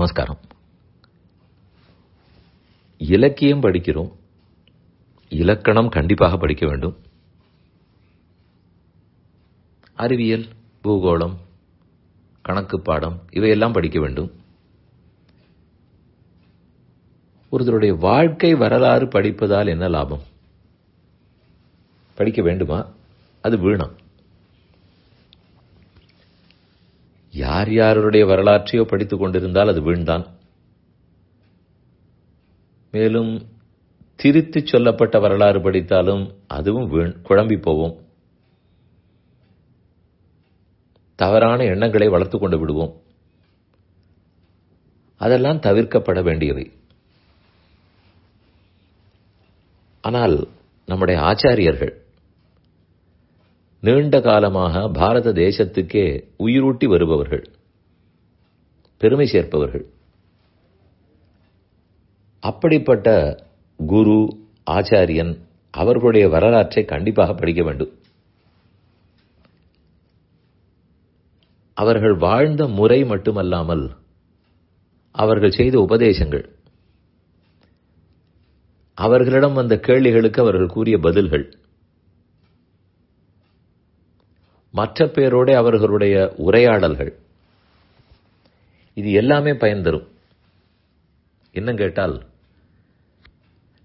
நமஸ்காரம். இலக்கியம் படிக்கிறோம். இலக்கணம் கண்டிப்பாக படிக்க வேண்டும். அறிவியல் பூகோளம் கணக்கு பாடம் இவையெல்லாம் படிக்க வேண்டும். ஒருத்தருடைய வாழ்க்கை வரலாறு படிப்பதால் என்ன லாபம்? படிக்க வேண்டுமா? அது வீணாம். யார் யாருடைய வரலாற்றையோ படித்துக் கொண்டிருந்தால் அது வீண்தான். மேலும் திரித்துச் சொல்லப்பட்ட வரலாறு படித்தாலும் அதுவும் வீண் குழம்பி போவோம் தவறான எண்ணங்களை வளர்த்து கொண்டு விடுவோம். அதெல்லாம் தவிர்க்கப்பட வேண்டியவை. ஆனால் நம்முடைய ஆச்சாரியர்கள் நீண்ட காலமாக பாரத தேசத்துக்கே உயிரூட்டி வருபவர்கள் பெருமை சேர்ப்பவர்கள். அப்படிப்பட்ட குரு ஆச்சாரியன் அவர்களுடைய வரலாற்றை கண்டிப்பாக படிக்க வேண்டும். அவர்கள் வாழ்ந்த முறை மட்டுமல்லாமல் அவர்கள் செய்த உபதேசங்கள் அவர்களிடம் வந்த கேள்விகளுக்கு அவர்கள் கூறிய பதில்கள் மற்ற பேரோட அவர்களுடைய உரையாடல்கள். இது எல்லாமே பயன் தரும் என்ன கேட்டால்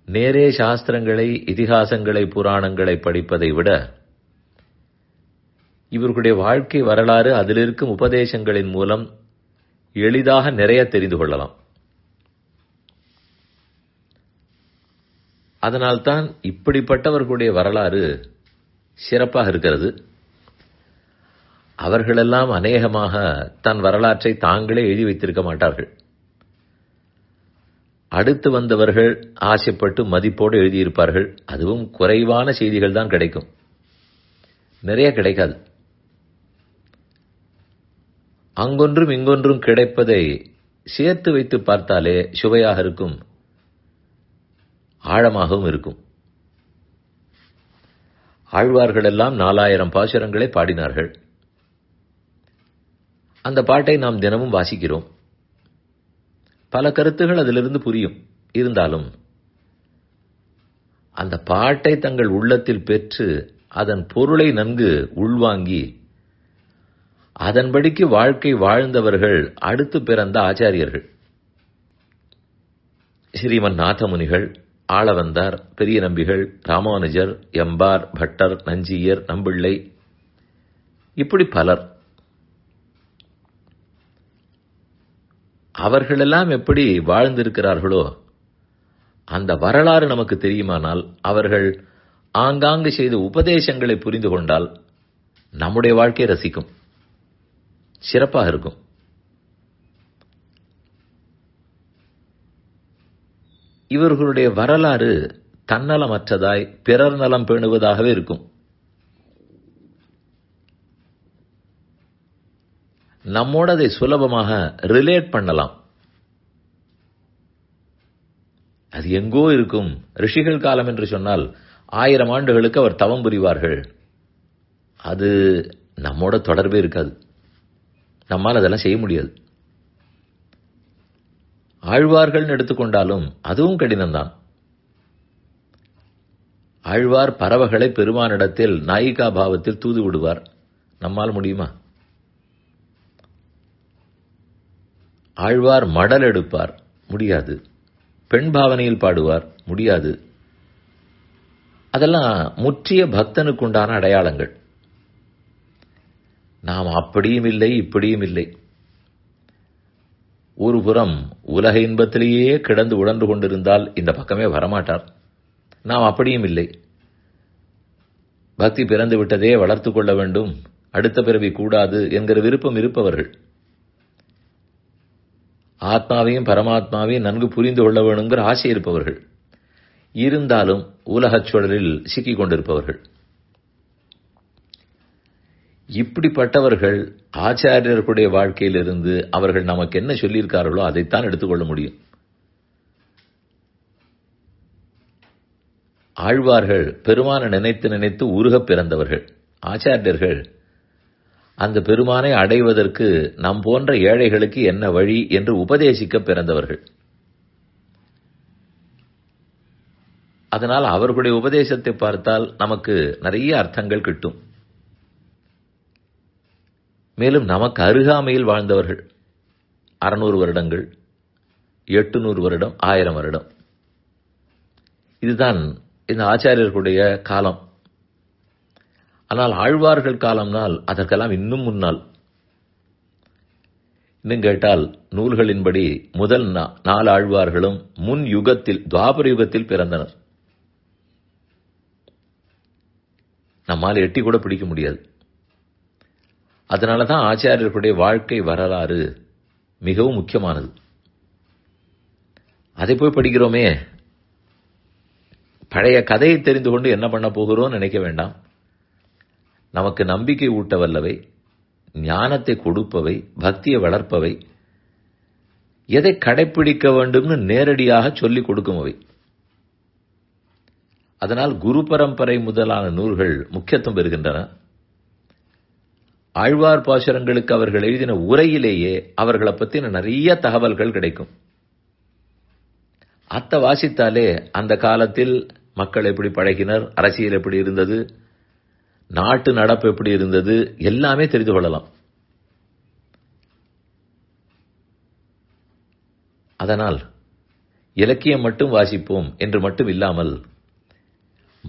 நேரே சாஸ்திரங்களை இதிகாசங்களை புராணங்களை படிப்பதை விட இவர்களுடைய வாழ்க்கை வரலாறு அதில் இருக்கும் உபதேசங்களின் மூலம் எளிதாக நிறைய தெரிந்து கொள்ளலாம். அதனால்தான் இப்படிப்பட்டவர்களுடைய வரலாறு சிறப்பாக இருக்கிறது. அவர்களெல்லாம் அநேகமாக தன் வரலாற்றை தாங்களே எழுதி வைத்திருக்க மாட்டார்கள். அடுத்து வந்தவர்கள் ஆசைப்பட்டு மதிப்போடு எழுதியிருப்பார்கள். அதுவும் குறைவான செய்திகள் தான் கிடைக்கும். நிறைய கிடைக்காது. அங்கொன்றும் இங்கொன்றும் கிடைப்பதை சேர்த்து வைத்து பார்த்தாலே சுவையாக இருக்கும் ஆழமாகவும் இருக்கும். ஆழ்வார்களெல்லாம் நாலாயிரம் பாசுரங்களை பாடினார்கள். அந்த பாட்டை நாம் தினமும் வாசிக்கிறோம். பல கருத்துகள் அதிலிருந்து புரியும். இருந்தாலும் அந்த பாட்டை தங்கள் உள்ளத்தில் பெற்று அதன் பொருளை நன்கு உள்வாங்கி அதன்படிக்கு வாழ்க்கை வாழ்ந்தவர்கள் அடுத்து பிறந்த ஆச்சாரியர்கள். ஸ்ரீமன் நாதமுனிகள் ஆளவந்தார் பெரிய நம்பிகள் ராமானுஜர் எம்பார் பட்டர் நஞ்சியர் நம்பிள்ளை இப்படி பலர். அவர்களெல்லாம் எப்படி வாழ்ந்திருக்கிறார்களோ அந்த வரலாறு நமக்கு தெரியுமானால் அவர்கள் ஆங்காங்கு செய்த உபதேசங்களை புரிந்து கொண்டால் நம்முடைய வாழ்க்கையை ரசிக்கும். சிறப்பாக இருக்கும். இவர்களுடைய வரலாறு தன்னலமற்றதாய் பிறர் நலம் பேணுவதாகவே இருக்கும். நம்மோட அதை சுலபமாக ரிலேட் பண்ணலாம். அது எங்கோ இருக்கும். ரிஷிகள் காலம் என்று சொன்னால் ஆயிரம் ஆண்டுகளுக்கு அவர் தவம் புரிவார்கள். அது நம்மோட தொடர்பே இருக்காது. நம்மால் அதெல்லாம் செய்ய முடியாது. ஆழ்வார்கள் எடுத்துக்கொண்டாலும் அதுவும் கடினம்தான். ஆழ்வார் பறவைகளை பெருமானிடத்தில் நாயிகா பாவத்தில் தூது விடுவார். நம்மால் முடியுமா? ஆழ்வார் மடல் எடுப்பார் முடியாது. பெண் பாவனையில் பாடுவார் முடியாது. அதெல்லாம் முற்றிய பக்தனுக்குண்டான அடையாளங்கள். நாம் அப்படியும் இல்லை இப்படியும் இல்லை. ஒரு புறம் உலக இன்பத்திலேயே கிடந்து உழன்று கொண்டிருந்தால் இந்த பக்கமே வரமாட்டார். நாம் அப்படியும் இல்லை. பக்தி பிறந்து விட்டதே வளர்த்து கொள்ள வேண்டும். அடுத்த பிறவி கூடாது என்கிற விருப்பம் இருப்பவர்கள். ஆத்மாவையும் பரமாத்மாவையும் நன்கு புரிந்து கொள்ள வேணுங்கிற ஆசை இருப்பவர்கள். இருந்தாலும் உலகச் சூழலில் சிக்கிக் கொண்டிருப்பவர்கள். இப்படிப்பட்டவர்கள் ஆச்சாரியர்களுடைய வாழ்க்கையிலிருந்து அவர்கள் நமக்கு என்ன சொல்லியிருக்கார்களோ அதைத்தான் எடுத்துக்கொள்ள முடியும். ஆழ்வார்கள் பெருமான நினைத்து நினைத்து உருகப் பிறந்தவர்கள். ஆச்சாரியர்கள் அந்த பெருமானை அடைவதற்கு நம் போன்ற ஏழைகளுக்கு என்ன வழி என்று உபதேசிக்க பிறந்தவர்கள். அதனால் அவர்களுடைய உபதேசத்தை பார்த்தால் நமக்கு நிறைய அர்த்தங்கள் கிட்டும். மேலும் நமக்கு அருகாமையில் வாழ்ந்தவர்கள். அறுநூறு வருடங்கள் எட்டுநூறு வருடம் ஆயிரம் வருடம். இதுதான் இந்த ஆச்சாரியர்களுடைய காலம். ஆனால் ஆழ்வார்கள் காலம்னால் அதற்கெல்லாம் இன்னும் முன்னால். இன்னும் கேட்டால் நூல்களின்படி முதல் நாலு ஆழ்வார்களும் முன் யுகத்தில் துவாபர யுகத்தில் பிறந்தனர். நம்மால் எட்டி கூட பிடிக்க முடியாது. அதனால தான் ஆச்சாரியர்களுடைய வாழ்க்கை வரலாறு மிகவும் முக்கியமானது. அதை போய் படிக்கிறோமே. பழைய கதையை தெரிந்து கொண்டு என்ன பண்ண போகிறோம் நினைக்க வேண்டாம். நமக்கு நம்பிக்கை ஊட்ட வல்லவை ஞானத்தை கொடுப்பவை பக்தியை வளர்ப்பவை எதை கடைப்பிடிக்க வேண்டும்னு நேரடியாக சொல்லிக் கொடுக்கும்வை அதனால் குரு பரம்பரை முதலான நூல்கள் முக்கியத்துவம் பெறுகின்றன. ஆழ்வார் பாசுரங்களுக்கு அவர்கள் எழுதின உரையிலேயே அவர்களை பற்றின நிறைய தகவல்கள் கிடைக்கும். அத்தை வாசித்தாலே அந்த காலத்தில் மக்கள் எப்படி பழகினர் அரசியல் எப்படி இருந்தது நாட்டு நடப்பு எப்படி இருந்தது எல்லாமே தெரிந்து கொள்ளலாம். அதனால் இலக்கியம் மட்டும் வாசிப்போம் என்று மட்டும் இல்லாமல்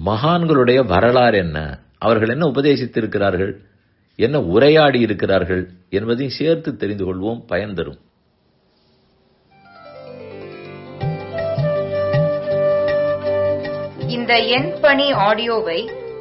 மகான்களுடைய வரலாறு என்ன அவர்கள் என்ன உபதேசித்திருக்கிறார்கள் என்ன உரையாடி இருக்கிறார்கள் என்பதையும் சேர்த்து தெரிந்து கொள்வோம் பயன் தரும். இந்த எண் பணி ஆடியோவை